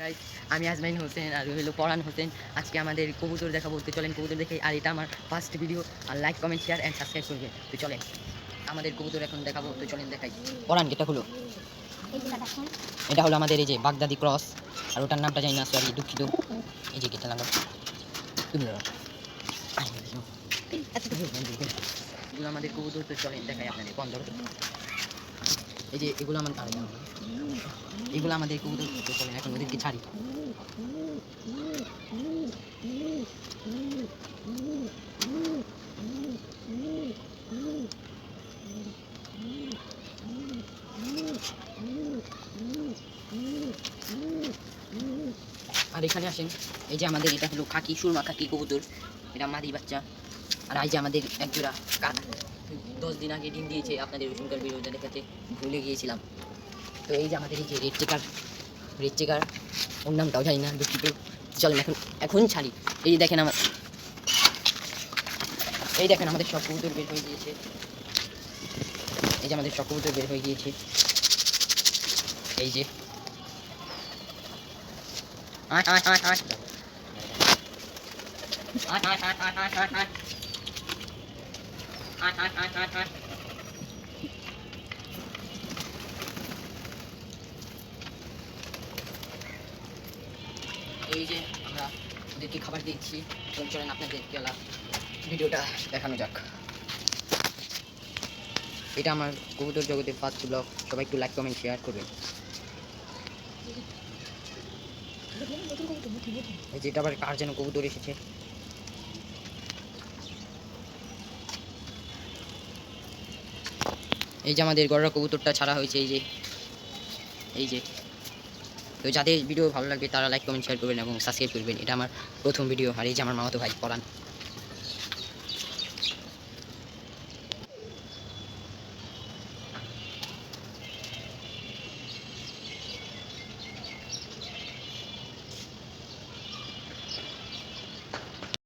Guys আমি আজমাইন হোসেন আর হলো পরান হোসেন। আজকে আমাদের কবুতর দেখাবো। তো চলেন কবুতর দেখে, আর এটা আমার first video R like comment share and subscribe করবে। তো চলেন। আমাদের কবুতর এখন দেখাবো। তো চলেন দেখাই। পরান এটা হলো। এটা হলো আমাদের এই যে বাগদাদি ক্রস আর ওটার নামটা জানি না সরি দুঃখিত। এই যে গেটটা নাম তুমি। আমাদের কবুতর। তো চলেন দেখাই আপনাদের। তো। এই যে এগুলো আমার আরে। এগুলো আমাদের কবুতর তো চলেন এখন ওদেরকে ছাড়ি। আর এখানে আসেন, এই যে আমাদের এটা হলো খাকি, সুরমা খাকি কবুতর। এটা মাদি বাচ্চা। আর এই যে আমাদের একজোড়া কাক। দশ দিন আগে ডিম দিয়েছে, আপনাদের ওষুধকার ভিডিওটা দেখাতে ভুলে গিয়েছিলাম। তো এই যে আমাদের এই যে রেড চেকার রেড চেকার, ওর নামটাও জানি না, দুঃখিত। চলেন, এখন এখন ছাড়ি। এই দেখেন আমার এই দেখেন আমাদের সব কবুতর বের হয়ে গিয়েছে। এই যে আমাদের সব কবুতর বের হয়ে গিয়েছে। এই যে। আয় আয়। আয় আয় আয় আয় আয় আয় আয় আয় আয় আয় আয় আয় আয় আয় এই যে আমরা ওদেরকে খাবার দিচ্ছি তো চলেন আপনাদের গেলা ভিডিওটা দেখানো যাক। এটা আমার কবুতর জগতের ফার্স্ট ব্লগ সবাই একটু লাইক কমেন্ট শেয়ার করবেন। এই যে এটা আবার কার যেন কবুতর এসেছে? এই যে আমাদের গড়রা কবুতরটা ছাড়া হয়েছে, এই যে এই যে। তো যাদের ভিডিও ভালো লাগবে তারা লাইক কমেন্ট শেয়ার করবেন এবং সাবস্ক্রাইব করবেন। এটা আমার প্রথম ভিডিও আর এই যে আমার মামাতো ভাই পড়ান